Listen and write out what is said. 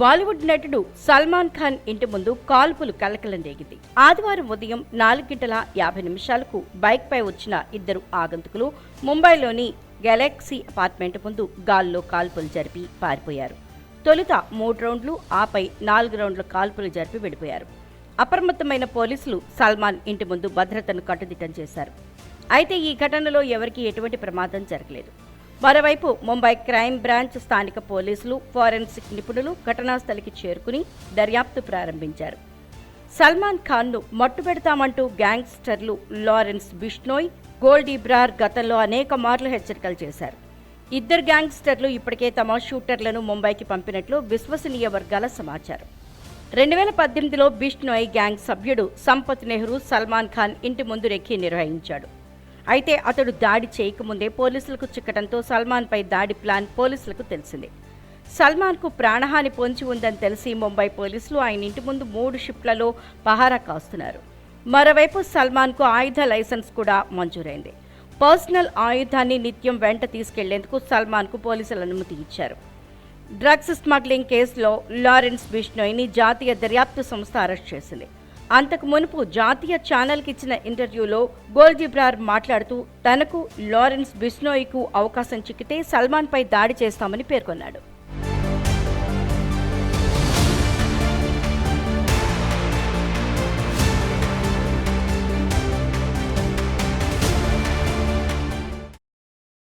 బాలీవుడ్ నటుడు సల్మాన్ ఖాన్ ఇంటి ముందు కాల్పులు కలకలం రేగింది. ఆదివారం ఉదయం నాలుగు గంటల యాభై నిమిషాలకు బైక్పై వచ్చిన ఇద్దరు ఆగంతుకులు ముంబైలోని గెలాక్సీ అపార్ట్మెంట్ ముందు గాల్లో కాల్పులు జరిపి పారిపోయారు. తొలుత మూడు రౌండ్లు ఆపై నాలుగు రౌండ్ల కాల్పులు జరిపి విడిపోయారు. అప్రమత్తమైన పోలీసులు సల్మాన్ ఇంటి ముందు భద్రతను కట్టుదిట్టం చేశారు. అయితే ఈ ఘటనలో ఎవరికీ ఎటువంటి ప్రమాదం జరగలేదు. మరోవైపు ముంబై క్రైమ్ బ్రాంచ్ స్థానిక పోలీసులు ఫోరెన్సిక్ నిపుణులు ఘటనాస్థలికి చేరుకుని దర్యాప్తు ప్రారంభించారు. సల్మాన్ ఖాన్ను మట్టుపెడతామంటూ గ్యాంగ్స్టర్లు లారెన్స్ బిష్నోయ్ గోల్డీబ్రార్ గతంలో అనేక మార్లు హెచ్చరికలు చేశారు. ఇద్దరు గ్యాంగ్స్టర్లు ఇప్పటికే తమ షూటర్లను ముంబైకి పంపినట్లు విశ్వసనీయ వర్గాల సమాచారం. రెండు వేల పద్దెనిమిదిలో బిష్నోయ్ గ్యాంగ్ సభ్యుడు సంపత్ నెహ్రూ సల్మాన్ ఖాన్ ఇంటి ముందు రెక్కి నిర్వహించాడు. అయితే అతడు దాడి చేయకముందే పోలీసులకు చిక్కడంతో సల్మాన్పై దాడి ప్లాన్ పోలీసులకు తెలిసింది. సల్మాన్కు ప్రాణహాని పొంచి ఉందని తెలిసి ముంబై పోలీసులు ఆయన ఇంటి ముందు మూడు షిఫ్ట్లలో పహారా కాస్తున్నారు. మరోవైపు సల్మాన్కు ఆయుధ లైసెన్స్ కూడా మంజూరైంది. పర్సనల్ ఆయుధాన్ని నిత్యం వెంట తీసుకెళ్ళేందుకు సల్మాన్కు పోలీసులు అనుమతి ఇచ్చారు. డ్రగ్స్ స్మగ్లింగ్ కేసులో లారెన్స్ బిష్నోయ్ని జాతీయ దర్యాప్తు సంస్థ అరెస్ట్ చేసింది. అంతకు మునుపు జాతీయ ఛానల్కి ఇచ్చిన ఇంటర్వ్యూలో గోల్జిబ్రార్ మాట్లాడుతూ తనకు లారెన్స్ బిస్నోయికు అవకాశం చిక్కితే సల్మాన్పై దాడి చేస్తామని పేర్కొన్నాడు.